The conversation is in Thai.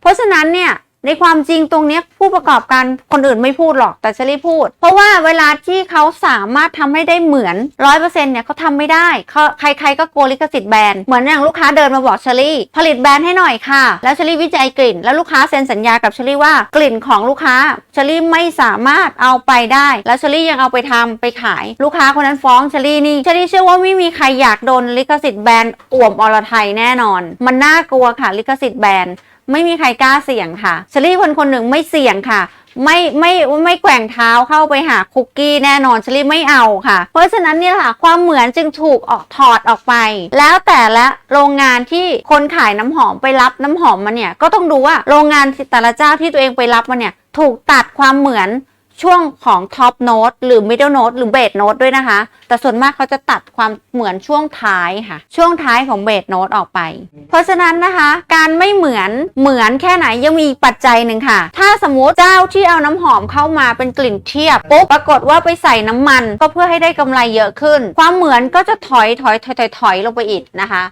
เพราะฉะนั้นเนี่ยในความจริงตรงนี้ผู้ประกอบการคนอื่นไม่พูดหรอกแต่เชลี่พูด เพราะว่าเวลาที่เขาสามารถทำให้ได้เหมือนร้อยเปอร์เซ็นต์เนี่ยเขาทำไม่ได้เขาใครๆก็กลัวลิขสิทธิ์แบรนด์เหมือนอย่างลูกค้าเดินมาบอกเชลี่ผลิตแบรนด์ให้หน่อยค่ะ แล้วเชลี่วิจัยกลิ่น แล้วลูกค้าเซ็นสัญญากับเชลี่ว่ากลิ่นของลูกค้าเชลี่ไม่สามารถเอาไปได้ แล้วเชลี่ยังเอาไปทำไปขาย ลูกค้าคนนั้นฟ้องเชลี่นี่เชลี่เชื่อว่าไม่มีใครอยากโดนลิขสิทธิ์แบรนด์อ่วมอรไทยแน่นอน มันน่ากลัวค่ะลิขสิทธิ์แบรนด์ ไม่มีใครกล้าเสี่ยงค่ะเชลี่คนคนหนึ่งไม่เสี่ยงค่ะ ไม่ไม่ไม่แกว่งเท้าเข้าไปหาคุกกี้แน่นอนเชลี่ไม่เอาค่ะ เพราะฉะนั้นเนี่ยค่ะ ความเหมือนจึงถูกออกถอดออกไป แล้วแต่ละโรงงานที่คนขายน้ำหอมไปรับน้ำหอมมาเนี่ยก็ต้องดูว่าโรงงานแต่ละเจ้าที่ตัวเองไปรับมาเนี่ยถูกตัดความเหมือน ช่วงของท็อปโน้ตหรือมิดเดิลโน้ตหรือเบสโน้ตด้วยนะคะ แต่ส่วนมากเขาจะตัดความเหมือนช่วงท้ายค่ะ ช่วงท้ายของเบสโน้ตออกไป เพราะฉะนั้นนะคะ การไม่เหมือนเหมือนแค่ไหนยังมีปัจจัยหนึ่งค่ะ ถ้าสมมติเจ้าที่เอาน้ำหอมเข้ามาเป็นกลิ่นเทียบปุ๊บปรากฏว่าไปใส่น้ำมัน ก็เพื่อให้ได้กำไรเยอะขึ้น ความเหมือนก็จะถอยถอยถอยถอยถอยลงไปอีกนะคะ